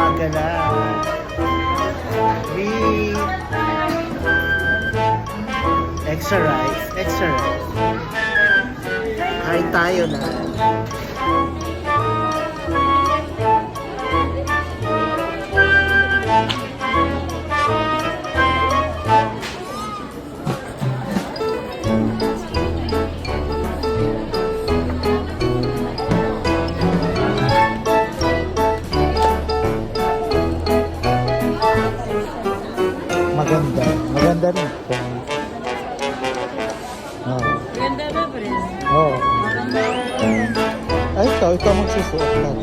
Gumagala. Three. Extra rice. Extra rice. Kain tayo na. Maganda. Maganda rin. Oh. Ganda ba, Pres? Oh. Ay, ikaw, ikaw magsusuot lang.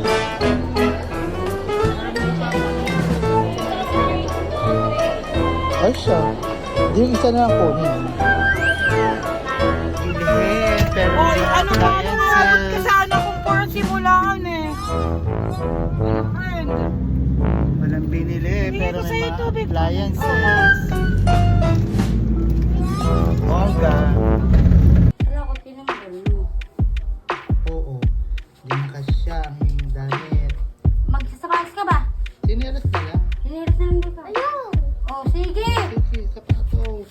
Ay, siya. Di yung isa na lang kunin. Oy, ano ba? Nangabot ka sana kung puro simulaan eh. Ano, friend? Walang binili, Bigay pero ko may sa'yo mga tubig. appliances. Bongga. Wala ko tinanggal mo. Oo. Di na kasya ang damit. Magsasapatos ka ba? Sinelas na lang. Hinihiras na lang dito. Ayaw! Oh, sige! Sige, sapatos.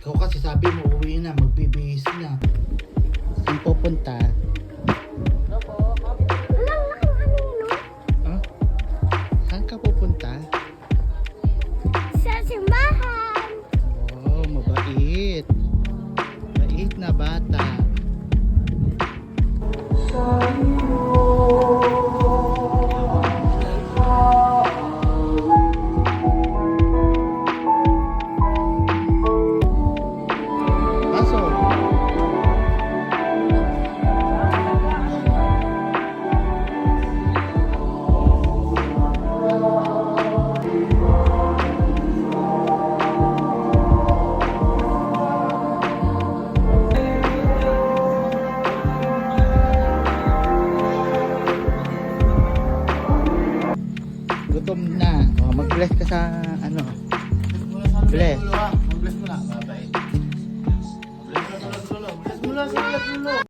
Ikaw kasi sabi mo, uwi na, magbibihis na. Saan pupunta? Na. Oh, mag-bless ka sa ano. Bless. Mag-bless mo na.